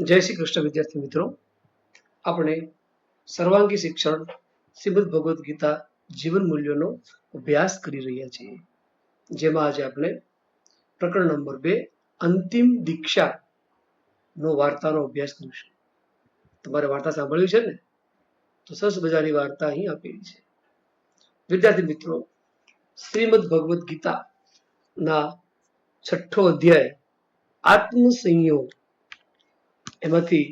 જય શ્રી કૃષ્ણ વિદ્યાર્થી મિત્રો આપણે સર્વાંગી શિક્ષણ શ્રીમદ ભગવદ્ ગીતા જીવન મૂલ્યોનો અભ્યાસ કરી રહ્યા છીએ જેમાં આજે આપણે પ્રકરણ નંબર બે અંતિમ દીક્ષા નો વાર્તાનો અભ્યાસ કરીશું તમારે વાર્તા સાંભળવી છે ને તો સરસ મજાની વાર્તા અહીં આપેલી છે વિદ્યાર્થી મિત્રો શ્રીમદ ભગવદ્ ગીતા ના છઠ્ઠો અધ્યાય આત્મ સંયોગ એમાંથી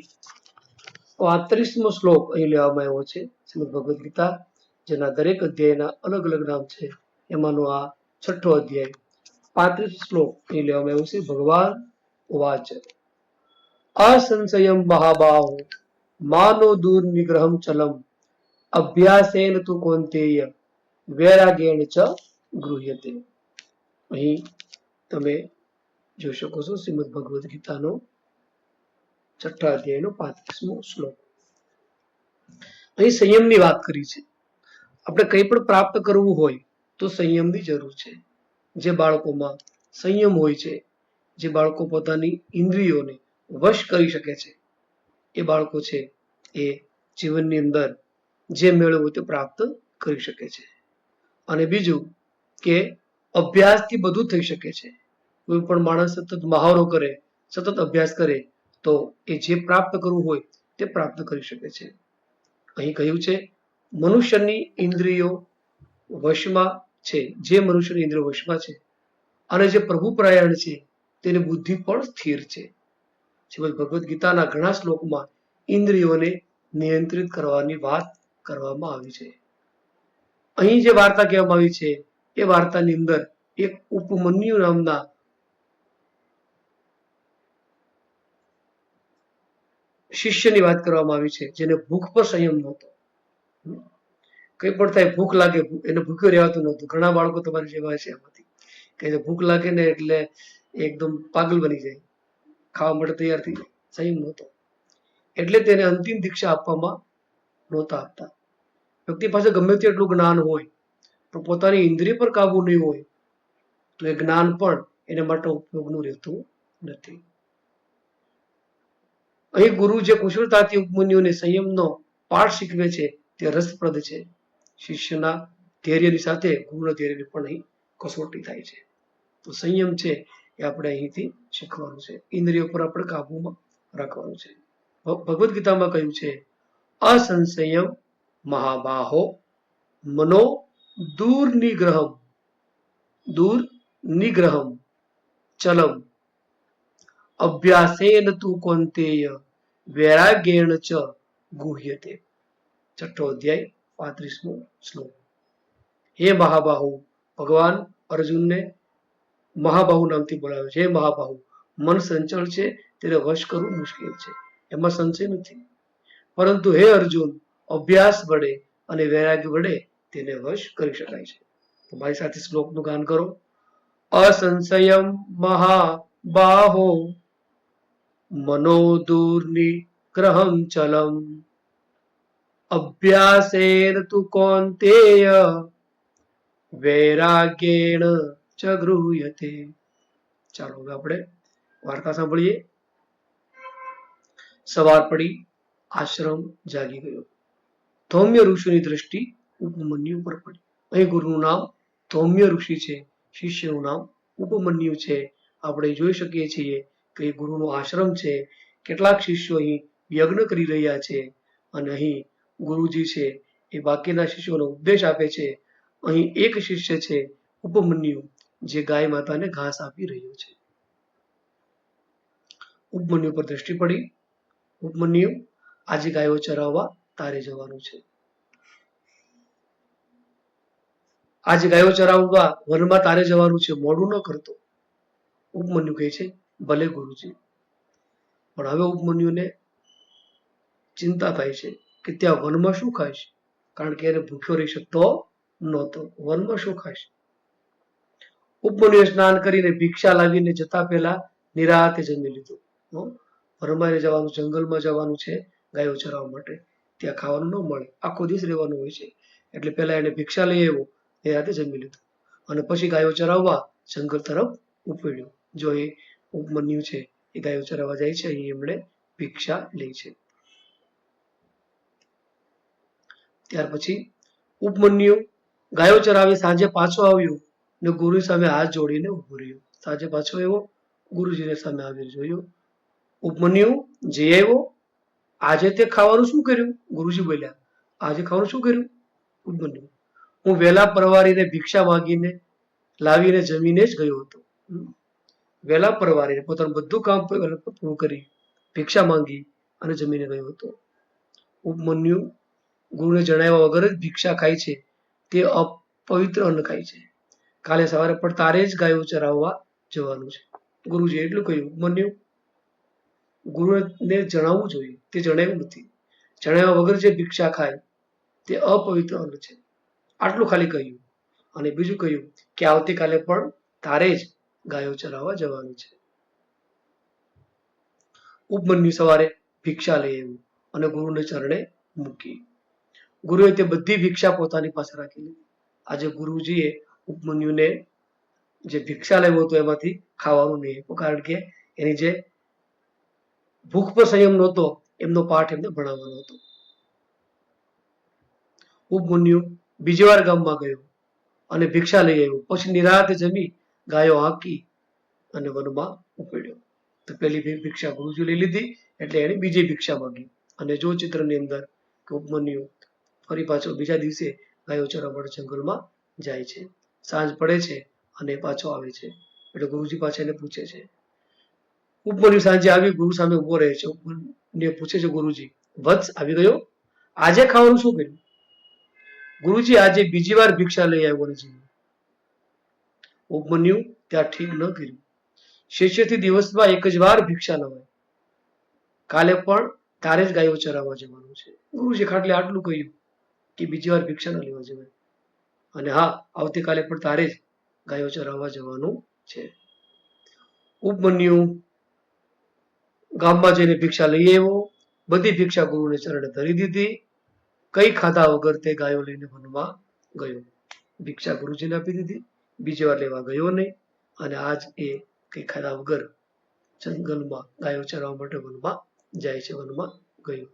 પાંત્રીસમો શ્લોક અહીં લેવામાં આવ્યો છે, શ્રીમદ ભગવદ્ ગીતા, જેના દરેક અધ્યાયના અલગ અલગ નામ છે. એમાંનો આ છઠ્ઠો અધ્યાય પાંત્રીસ શ્લોક અહીં લેવામાં આવ્યો છે, ભગવાન વાચ અસંશયમ મહાબાહો, માનો દૂર નિગ્રહમ ચલમ, અભ્યાસેન તુ કોંતેય, વૈરાગેણ ચ ગૃહ્યતે. અહીં તમે જોઈ શકો છો શ્રીમદ ભગવદ્ ગીતાનો છઠ્ઠા અધ્યાયનો પાંત્રીસમો શ્લોક. અહીં સંયમની વાત કરી છે. આપણે કંઈ પણ પ્રાપ્ત કરવું હોય તો સંયમની જરૂર છે. જે બાળકોમાં સંયમ હોય છે, જે બાળકો પોતાની ઇન્દ્રિયોને વશ કરી શકે છે, એ બાળકો છે એ જીવનની અંદર જે મેળવવું તે પ્રાપ્ત કરી શકે છે. અને બીજું કે અભ્યાસથી બધું થઈ શકે છે. કોઈ પણ માણસ સતત મહાવરો કરે, સતત અભ્યાસ કરે તો એ જે પ્રાપ્ત કરવું હોય તે પ્રાપ્ત કરી શકે છે. અહીં કહ્યું છે, મનુષ્યની ઇન્દ્રિયો વશમાં છે. જે મનુષ્યની ઇન્દ્રિયો વશમાં છે અને જે પ્રભુ છે તેની બુદ્ધિ પણ સ્થિર છે. શ્રીમદ ભગવદ્ ગીતાના ઘણા શ્લોકમાં ઇન્દ્રિયોને નિયંત્રિત કરવાની વાત કરવામાં આવી છે. અહીં જે વાર્તા કહેવામાં આવી છે, એ વાર્તાની અંદર એક ઉપમન્યુ નામના શિષ્યની વાત કરવામાં આવી છે, જેને ભૂખ પર સંયમ નહોતો. કંઈ પણ થાય, ભૂખ લાગે, એને ભૂખ્યો રહેવાતું નહોતું. ઘણા બાળકો તમારી જેવા છે એમાંથી કે ભૂખ લાગે ને એટલે એકદમ પાગલ બની જાય. ખાવા માટે તૈયાર થઈ જાય. સંયમ નહોતો. એટલે તેને અંતિમ દીક્ષા આપવામાં નહોતા આપતા. વ્યક્તિ પાસે ગમે તેટલું જ્ઞાન હોય, પણ પોતાની ઇન્દ્રિય પર કાબુ નહીં હોય, તો એ જ્ઞાન પણ એને માટે ઉપયોગનું રહેતું નથી. અહીં ગુરુ જે કુશળતાથી ઉપમુનિઓને સંયમનો પાઠ શીખવે છે, તે રસપ્રદ છે. શિષ્યના ધૈર્યની સાથે ગુરુના ધૈર્યની પણ અહીં કસોટી થાય છે. તો સંયમ છે એ આપણે અહીંથી શીખવાનું છે. ઇન્દ્રિયો પર આપણે કાબુમાં રાખવાનું છે. ભગવદ્ ગીતામાં કહ્યું છે અસંશયમ મહાબાહો મનો દૂર નિગ્રહમ દૂર નિગ્રહમ ચલમ અભ્યાસેન તું કોંતેય વૈરાગ્યેણ ચ ગુહ્યતે. છઠ્ઠો અધ્યાય, પાંત્રીસમો શ્લોક. હે મહાબાહુ, ભગવાન અર્જુનને મહાબાહુ નામથી બોલાવે છે. હે મહાબાહુ, મન સંચળ છે, તેને વશ કરવું મુશ્કેલ છે. એમાં સંશય નથી. પરંતુ હે અર્જુન, અભ્યાસ વડે અને વૈરાગ્ય વડે તેને વશ કરી શકાય છે. મારી સાથે શ્લોકનું ગાન કરો. અસંશયમ મહાબાહો દૂર્નિગ્રહમ ચલમ અભ્યાસેન તુ કોંતેય વૈરાગ્યેણ ચ ગૃહ્યતે ચાલો હવે આપણે વાર્તા સાંભળીએ સવાર પડી આશ્રમ જાગી ગયો ધૌમ્ય ઋષિની દ્રષ્ટિ ઉપમન્યુ પર પડી અહીં ગુરુનું નામ ધૌમ્ય ઋષિ છે શિષ્યનું નામ ઉપમન્યુ છે આપણે જોઈ શકીએ છીએ કે ગુરુનો આશ્રમ છે, કેટલાક શિષ્યો અહીં યજ્ઞ કરી રહ્યા છે અને અહીં ગુરુજી છે એ બાકીના શિષ્યોનો ઉપદેશ આપે છે. અહીં એક શિષ્ય છે ઉપમન્યુ, જે ગાય માતાને ઘાસ આપી રહ્યો છે. ઉપમન્યુ પર દ્રષ્ટિ પડી. ઉપમન્યુ, આજે ગાયો ચરાવવા તારે જવાનું છે. આજે ગાયો ચરાવવા વનમાં તારે જવાનું છે, મોડું ન કરતો. ઉપમન્યુ કહે છે ભલે ગુરુજી. પણ હવે ઉપમન્યુને ચિંતા થાય છે કે ત્યાં વનમાં શું ખાઈશ કારણ કે એને ભૂખ્યો રહી શકતો નહોતો. વનમાં શું ખાઈશ ઉપમન્યુએ સ્નાન કરીને ભિક્ષા લાવીને જતા પહેલા નિરાતે જમી લીધું. હો. જવાનું, જંગલમાં જવાનું છે ગાયો ચરાવવા માટે. ત્યાં ખાવાનું ન મળે. આખો દિવસ રહેવાનું હોય છે. એટલે પહેલા એને ભિક્ષા લઈ આવ્યો, નિરાતે જમી લીધું. અને પછી ગાયો ચરાવવા જંગલ તરફ ઉપડ્યો. જો એ ઉપમન્યુ છે. એ ગાયો ચરાવવા જાય છે. અહીં એમણે ભિક્ષા લે છે. ત્યાર પછી ઉપમન્યુ ગાયો ચરાવી સાંજે પાછો આવ્યો ને ગુરુ સામે હાથ જોડીને ઊભો રહ્યો. સાંજે પાછો આવ્યો, ગુરુજીને સામે આવી જોયું. ઉપમન્યુ જે આવ્યો, આજે તે ખાવાનું શું કર્યું? ગુરુજી બોલ્યા, આજે ખાવાનું શું કર્યું? ઉપમન્યુ, હું વહેલા પરવારીને ભિક્ષા માંગીને લાવીને જમીને જ ગયો હતો. વહેલા પરવારીને પોતાનું બધું કામ પૂરું કરી, ભિક્ષા માંગી અને જમીને ગયો હતો. ઉપમન્યુ ગુરુને જણાવ્યા વગર જ ભિક્ષા ખાય છે તે અપવિત્ર અન્ન ખાય છે. કાલે સવારે પણ તારે જ ગાયો ચરાવવા જવાનું છે. ગુરુજી એટલું કહ્યું, ઉપમન્યુ, ગુરુને જણાવવું જોઈએ. તે જણાવ્યું નથી. જણાવ્યા વગર જે ભિક્ષા ખાય, તે અપવિત્ર અન્ન છે. આટલું ખાલી કહ્યું અને બીજું કહ્યું કે આવતીકાલે પણ તારે જ ગાયો ચરાવવા જવાનું છે. ઉપમન્યુ સવારે ભિક્ષા લઈ આવ્યું અને ગુરુને ચરણે મૂકી. ગુરુએ તે બધી ભિક્ષા પોતાની પાસે રાખી આજે ગુરુજીએ ઉપમન્યુને જે ભિક્ષા લેવો હતો એમાંથી ખાવાનું નહીં આપ્યું. કારણ કે એની જે ભૂખ પર સંયમ નહોતો, એમનો પાઠ એમને ભણાવવાનો હતો. ઉપમન્યુ બીજી વાર ગામમાં ગયો અને ભિક્ષા લઈ આવ્યો. પછી નિરાતે જમી ગાયો હાંકી અને વનમાં ઉપડ્યો. તો પેલી ભિક્ષા ગુરુજી લઈ લીધી, એટલે એણે બીજી ભિક્ષા માંગી. અને જો ચિત્રની અંદર કે ઉપમન્યુ ફરી પાછો બીજા દિવસે ગાયો ચરાવડ જંગલમાં જાય છે. સાંજ પડે છે અને પાછો આવે છે. એટલે ગુરુજી પાછા એને પૂછે છે. ઉપમન્યુ સાંજે આવી, ગુરુ સામે ઊભો રહે છે. ઉપમન્યુ પૂછે છે, ગુરુજી, વત્સ આવી ગયો? આજે ખાવાનું શું કર્યું? ગુરુજી, આજે બીજી વાર ભિક્ષા લઈ આવ્યો નથી ઉપમન્યુ ત્યાં ન કર્યું શિષ્યથી દિવસમાં એક જ વાર ભિક્ષા લવાય કાલે પણ તારે જ ગાયો ચરાવવા જવાનું છે. ગુરુજી ખાટલે આટલું કહ્યું કે બીજી વાર ભિક્ષા ન લેવા જવાય. અને હા, આવતીકાલે પણ તારે જ ગાયો ચરાવવા જવાનું છે. ઉપમન્યુ ગામમાં જઈને ભિક્ષા લઈ આવ્યો. બધી ભિક્ષા ગુરુને ચરણે ધરી દીધી. કઈ ખાધા વગર તે ગાયો લઈને વનમાં ગયો. ભિક્ષા ગુરુજીને આપી દીધી. બીજી વાર લેવા ગયો નહીં. અને આજ એ કઈ ખાધા વગર જંગલમાં, ગાયો ચરાવવા માટે વનમાં જાય છે, વનમાં ગયો.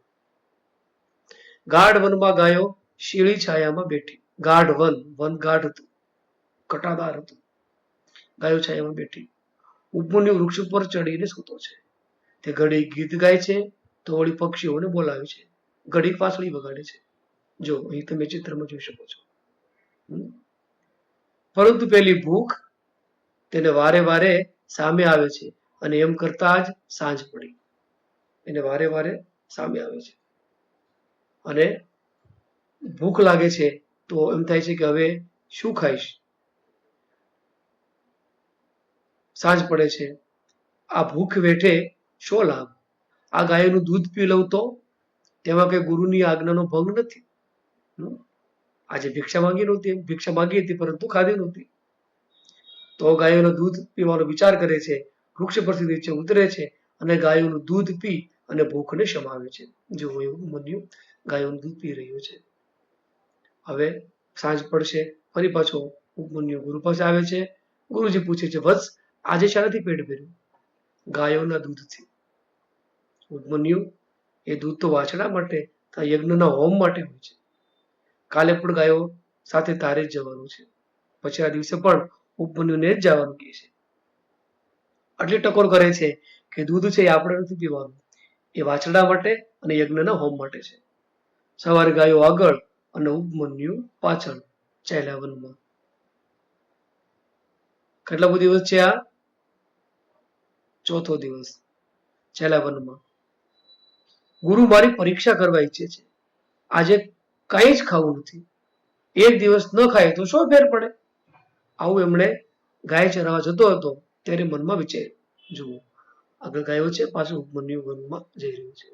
ગાઢ વનમાં ગાયો શીળી છાયામાં બેઠી. ગાઢ વન વન ગાઢ હતું, કટાદાર હતું. ગાયો છાયામાં બેઠી. ઉપરની વૃક્ષ ઉપર ચડીને સૂતો છે. તે ઘડી ગીત ગાય છે, તો વળી પક્ષીઓને બોલાવે છે. ઘડી પાસળી વગાડે છે. જો અહીં તમે ચિત્રમાં જોઈ શકો છો. પરંતુ પેલી ભૂખ તેને વારે વારે સામે આવે છે અને એમ કરતા જ સાંજ પડી. એને વારે વારે સામે આવે છે. અને ભૂખ લાગે છે તો એમ થાય છે કે હવે શું ખાઈશ? સાંજ પડે છે. આ ભૂખ વેઠે શો લાભ? આ ગાયનું દૂધ પી લઉં તો તેમાં કઈ ગુરુની આજ્ઞાનો ભંગ નથી? આજે ભિક્ષા માંગી નહોતી, ભિક્ષા માંગી હતી, પરંતુ ખાધી નહોતી. તો ગાયોનું દૂધ પીવાનો વિચાર કરે છે, વૃક્ષ પરથી નીચે ઉતરે છે અને ગાયોનું દૂધ પી અને ભૂખને શમાવે છે. જો એવું મન્યું, ગાયોનું દૂધ પી રહ્યું છે. હવે સાંજ પડશે, ફરી પાછો ઉપમન્યુ ગુરુ પાસે આવે છે. ગુરુજી પૂછે છે, વત્સ, આજે શાનાથી પેટ ભર્યું? ગાયોના દૂધથી. ઉપમન્યુ, એ દૂધ તો વાછડા માટે યજ્ઞના હોમ માટે હોય છે. કાલે પણ ગાયો સાથે તારે જ જવાનું છે. પછી દિવસે પણ ઉપમન્યુને જ જવાનું કહે છે. આટલી ટકોર કરે છે કે દૂધ છે એ આપણે નથી પીવાનું. એ વાછરડા માટે અને યજ્ઞના હોમ માટે છે. સવારે ગાયો આગળ અને ઉપમન્યુ પાછળ ચાલ્યા વનમાં. કેટલા બધો દિવસ છે આ? ચોથો દિવસ. ચાલ્યા વનમાં. ગુરુ મારી પરીક્ષા કરવા ઈચ્છે છે. આજે કંઈ જ ખાવું નથી. એક દિવસ ન ખાય તો શું ફેર પડે? આવું એમણે ગાય ચરાવવા જતો હતો, ત્યારે મનમાં વિચાર જુઓ, આગળ ગાયો છે, પાછું ઉપમન્યુ વનમાં જઈ રહ્યું છે.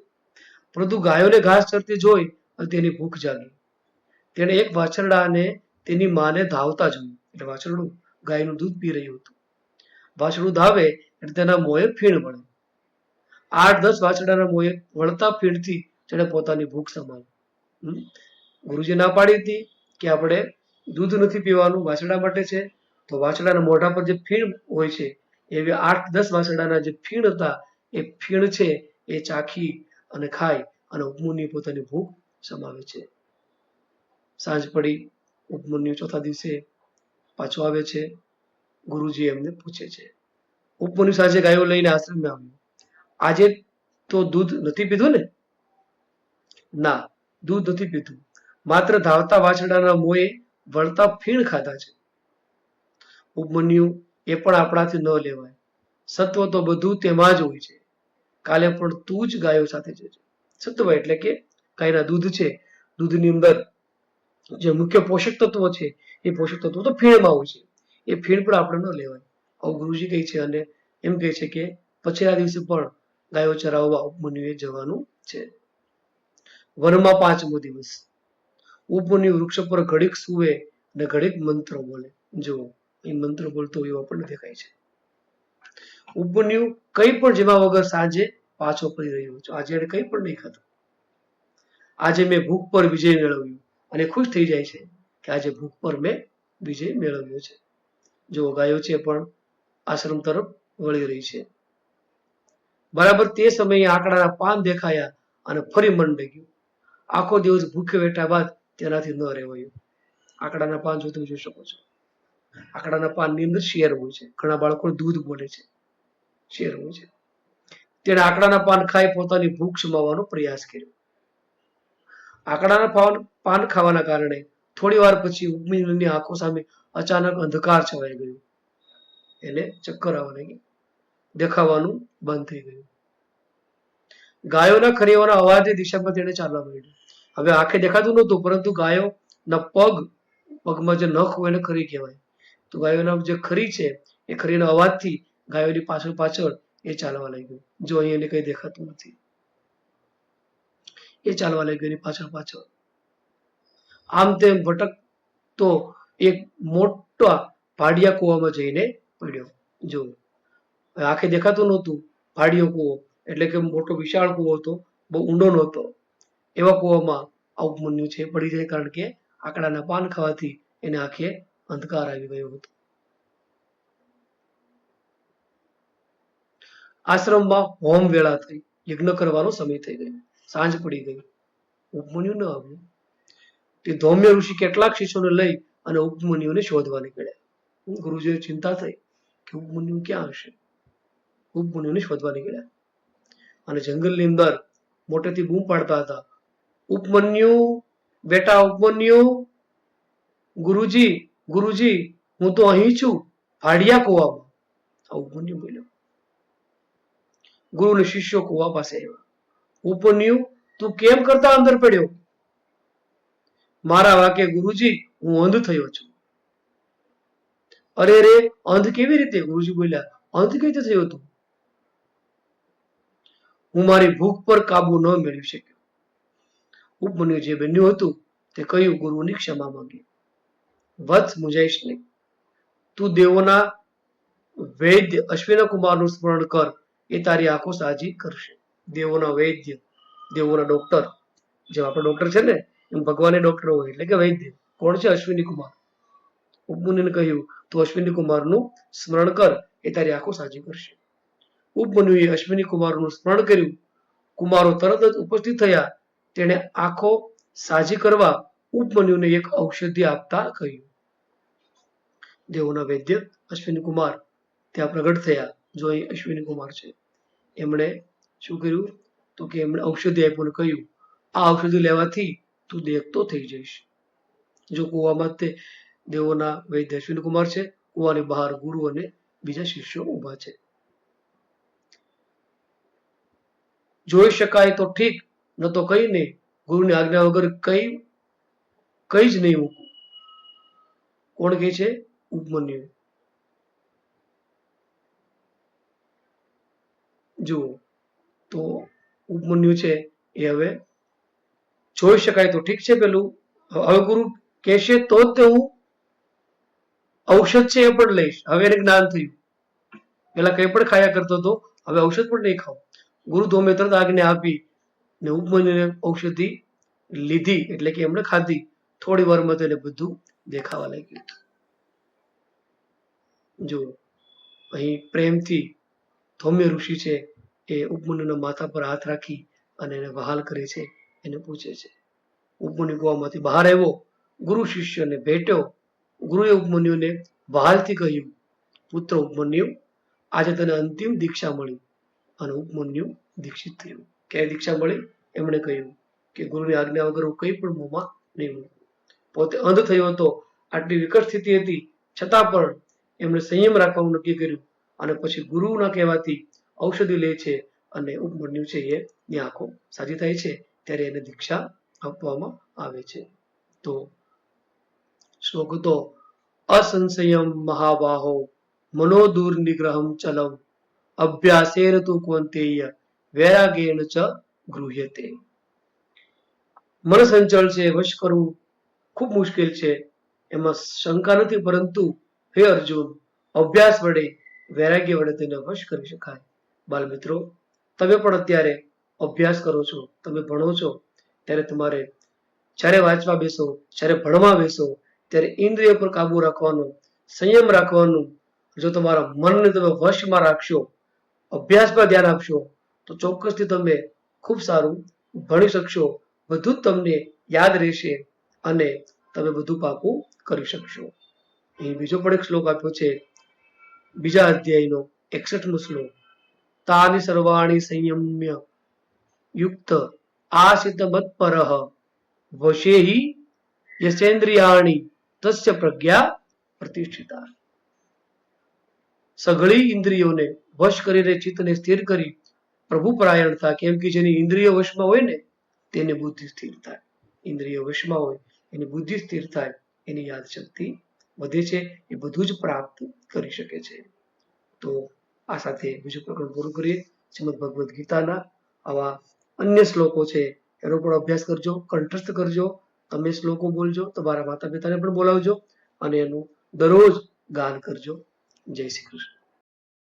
પરંતુ ગાયોને ઘાસ ચરતી જોઈ તેની ભૂખ જાગી. તેણે એક વાછરડાને તેની માને ધાવતા જોયું. એટલે વાછરડું ગાયનું દૂધ પી રહ્યું હતું. વાછરડું ધાવે એટલે તેના મોએ ફીણ વળે. આઠ દસ વાછરડાના મોએ વળતા ફીણથી તેણે પોતાની ભૂખ સમાવી. ગુરુજી ના પાડી હતી કે આપણે દૂધ નથી પીવાનું વાછડા માટે છે. તો વાછડાના મોઢા પર જે ફીણ હોય છે, એવી આઠ દસ વાછડાના જે ફીણ હતા, એ ફીણ છે, એ ચાખી અને ખાય અને ઉપમુનિ પોતાની ભૂખ સમાવે છે. સાંજ પડી, ઉપમન્યુ ચોથા દિવસે પાછો આવે છે. ગુરુજી એમને પૂછે છે. ઉપમુની સાંજે ગાયો લઈને આશ્રમે આવ્યો. આજે તો દૂધ નથી પીધું ને? ના, દૂધ નથી પીધું. માત્ર ધાવતા વાછડાના મોએ વળતા ફીણ ખાધા છે. ઉપમન્યુ એ પણ આપણાથી ન લેવાય. સત્વ તો બધું તેમાં જ હોય છે. કાલે પણ તું જ ગાયો સાથે જજે. સત્વ એટલે કે ગાયના દૂધ છે. દૂધની અંદર જે મુખ્ય પોષક તત્વો છે, એ પોષક તત્વો તો ફીણમાં હોય છે. એ ફીણ પણ આપણે ન લેવાય. આવું ગુરુજી કહે છે અને એમ કહે છે કે પછીના દિવસે પણ ગાયો ચરાવવા ઉપમન્યુએ જવાનું છે. વનમાં પાંચમો દિવસ. ઉપમન્યુ વૃક્ષ પર ઘડીક સુવે અને ઘડીક મંત્ર બોલે. જો એ મંત્ર બોલતો એવું આપણને દેખાય છે. ઉપન્યુ કંઈ પણ જેવા વગર સાંજે પાછો ફરી રહ્યો છું. આજે એને કંઈ પણ નહીં ખાધું. આજે મેં ભૂખ પર વિજય મેળવ્યો અને ખુશ થઈ જાય છે કે આજે ભૂખ પર મેં વિજય મેળવ્યો છે. જો ગાયો છે પણ આશ્રમ તરફ વળી રહી છે. બરાબર તે સમયે આંકડાના પાન દેખાયા અને ફરી મન ડગ્યું આખો દિવસ ભૂખે વેઠા બાદ તેનાથી ન રહેવાયું આંકડાના પાન જો જોઈ શકો છો. આંકડાના પાનની અંદર શેર હોય છે. ઘણા બાળકો દૂધ બોલે છે. શેર હોય છે. તેણે આંકડાના પાન ખાઈ પોતાની ભૂખ સમાવવાનો પ્રયાસ કર્યો. આંકડાના પાન પાન ખાવાના કારણે થોડી વાર પછી ઉપમીની આંખો સામે અચાનક અંધકાર છવાઈ ગયો. એને ચક્કર આવવા લાગી. દેખાવાનું બંધ થઈ ગયું. ગાયોના ખરીઓના અવાજની દિશામાં તેણે ચાલવા માંડ્યું. હવે આંખે દેખાતું નહોતું, પરંતુ ગાયોના પગ, પગમાં જે નખ હોય એને ખરી કહેવાય. તો ગાયોના જે ખરી છે, એ ખરીના અવાજથી ગાયોની પાછળ પાછળ એ ચાલવા લાગ્યું. જો અહીં એને દેખાતું નથી. એ ચાલવા લાગ્યો એની પાછળ પાછળ. આમ તેમ ભટકતો એક મોટા ભાડિયા કૂવામાં જઈને પડ્યો. જો આંખે દેખાતું નહોતું ભાડિયો કૂવો, એટલે કે મોટો વિશાળ કૂવો હતો, બહુ ઊંડો નહોતો. એવા કૂવામાં આ ઉપમન્યુ છે. પડી જાય કારણ કે આંકડાના પાન ખાવાથી એને આંખે અંધકાર આવી ગયો હતો. આશ્રમમાં હોમ વેળા થઈ, યજ્ઞ કરવાનો સમય થઈ ગયો. સાંજ પડી ગઈ. ઉપમન્યુ ન આવ્યું. તે ધૌમ્ય ઋષિ કેટલાક શિષ્યોને લઈ અને ઉપમન્યુને શોધવા નીકળ્યા. ગુરુજીને ચિંતા થઈ કે ઉપમન્યુ ક્યાં હશે? ઉપમન્યુને શોધવા નીકળ્યા. અને જંગલની અંદર મોટેથી બૂમ પાડતા હતા. ઉપમન્યુ બેટા ઉપમન્યુ ગુરુજી ગુરુજી હું તો અહીં છું ભાડિયા કુવામાં આ ઉપમન્યુ બોલ્યો ગુરુ અને શિષ્યો કુવા પાસે આવ્યા ઉપમન્યુ તું કેમ કરતા અંદર પડ્યો મારા વાકે ગુરુજી હું અંધ થયો છું અરે રે અંધ કેવી રીતે ગુરુજી બોલ્યા અંધ કેવી રીતે થયો તું હું મારી ભૂખ પર કાબુ ન મેળવી શક્યો ઉપમન્યુ જે બન્યું હતું તે કહ્યું ગુરુની ક્ષમા માંગી. વત્સ મુજાઈશ નહીં તું દેવોના વૈદ્ય અશ્વિન કુમારનું સ્મરણ કર. એ તારી આંખો સાજી કરશે. દેવોના વૈદ્ય, દેવોના ડોક્ટર જેમ આપણે ડોક્ટર છે ને, એમ ભગવાને ડોક્ટર હોય એટલે કે વૈદ્ય. કોણ છે અશ્વિની કુમાર? ઉપમુનિને કહ્યું, તું અશ્વિની કુમારનું સ્મરણ કર. એ તારી આંખો સાજી કરશે. ઉપમન્યુએ અશ્વિની કુમારનું સ્મરણ કર્યું. કુમારો તરત જ ઉપસ્થિત થયા. તેણે આંખો સાજી કરવા ઉપમન્યુને એક ઔષધિ આપતા કહ્યું. દેવોના વૈદ્ય અશ્વિની કુમાર ત્યાં પ્રગટ થયા. જો અહીં અશ્વિની કુમાર છે, એમણે શું કર્યું તો કે એમણે ઔષધિ આપ્યું કહ્યું, આ ઔષધિ લેવાથી તું દેખતો થઈ જઈશ. જો કુવામાં તે દેવોના વૈદ્ય અશ્વિની કુમાર છે, કુવાની બહાર ગુરુ અને બીજા શિષ્યો ઊભા છે. જોઈ શકાય તો ઠીક ન તો કઈ નહીં. ગુરુની આજ્ઞા વગર કઈ કઈ જ નહીં મૂકવું કોણ કહે છે? ઉપમન્યુ. જુઓ, તો ઉપમન્યુ છે એ હવે જોઈ શકાય તો ઠીક છે પેલું. હવે ગુરુ કહેશે તો જ તે હું ઔષધ છે એ પણ લઈશ. હવે એને જ્ઞાન થયું. પેલા કંઈ પણ ખાયા કરતો હતો હવે ઔષધ પણ નહીં ખાવ. ગુરુ ધોમે તરત આજ્ઞા આપી. ને ઉપમન્યુને ઔષધિ લીધી એટલે કે એમણે ખાધી. થોડી વારમાં તેને બધું દેખાવા લાગ્યું. જો, અહીં પ્રેમથી ધૌમ્ય ઋષિ છે, એ ઉપમન્યુના માથા પર હાથ રાખી અને એને વહાલ કરે છે, એને પૂછે છે. ઉપમન્યુ ગુવામાંથી બહાર આવ્યો, ગુરુ શિષ્યને ભેટ્યો. ગુરુએ ઉપમન્યુને વહાલથી કહ્યું, પુત્ર ઉપમન્યુ, આજે તને અંતિમ દીક્ષા મળી. અને ઉપમન્યુ દીક્ષિત થયું. ક્યારે દીક્ષા મળી. એમણે કહ્યું કે ગુરુની આજ્ઞા વગર હું કંઈ પણ મોંમાં નહીં મૂકું. પોતે અંધ થયો હતો. આટલી વિકટ સ્થિતિ હતી. છતાં પણ એમણે સંયમ રાખવાનું નક્કી કર્યું અને પછી ગુરુના કહેવાથી ઔષધિ લે છે અને ઉપમન્યુ છે એ આંખો સાજી થાય છે ત્યારે એને દીક્ષા આપવામાં આવે છે. તો શ્લોક તો અસંશયમ મહાબાહો મનોદૂર નિગ્રહમ ચલમ અભ્યાસેર તું કૌંતેય વૈરાગેણ ચ ગૃહ્યતે. મન સંચળ છે, વશ કરવું ખૂબ મુશ્કેલ છે. એમાં શંકા નથી, પરંતુ હે અર્જુન, અભ્યાસ વડે વૈરાગ્ય વડે તેને વશ કરી શકાય. બાલ મિત્રો તમે પણ અત્યારે અભ્યાસ કરો છો, તમે ભણો છો, ત્યારે તમારે જ્યારે વાંચવા બેસો, જ્યારે ભણવા બેસો, ત્યારે ઇન્દ્રિય પર કાબુ રાખવાનો, સંયમ રાખવાનું, જો તમારા મનને તમે વશમાં રાખશો અભ્યાસ પર ધ્યાન આપશો તો ચોક્કસથી તમે ખૂબ સારું ભણી શકશો, બધું જ તમને યાદ રહેશે અને તમે બધું પાકું કરી શકશો. અહીં બીજો પણ એક શ્લોક આપ્યો છે, બીજા અધ્યાયનો એકસઠમો શ્લોક. તાની સર્વાણી સંયમ્ય યુક્ત આસિત મત્પરઃ વશેહિ યસેન્દ્રિયાણી તસ્ય પ્રજ્ઞા પ્રતિષ્ઠિતા. સઘળી ઇન્દ્રિયોને વશ કરીને ચિત્તને સ્થિર કરી પ્રભુ પરાયણતા કેમ કે જેની ઇન્દ્રિય વશમાં હોય ને, તેને બુદ્ધિ સ્થિર થાય. ઇન્દ્રિય વશમાં હોય, એની બુદ્ધિ સ્થિર થાય, એની યાદ શક્તિ વધે છે, એ બધું જ પ્રાપ્ત કરી શકે છે. તો આ સાથે બીજું પ્રકરણ પૂરું કરીએ. શ્રીમદ ભગવદ્ ગીતાના આવા અન્ય શ્લોકો છે, એનો પણ અભ્યાસ કરજો, કંઠસ્થ કરજો, તમે શ્લોકો બોલજો, તમારા માતા પિતાને પણ બોલાવજો અને એનું દરરોજ ગાન કરજો. જય શ્રી કૃષ્ણ.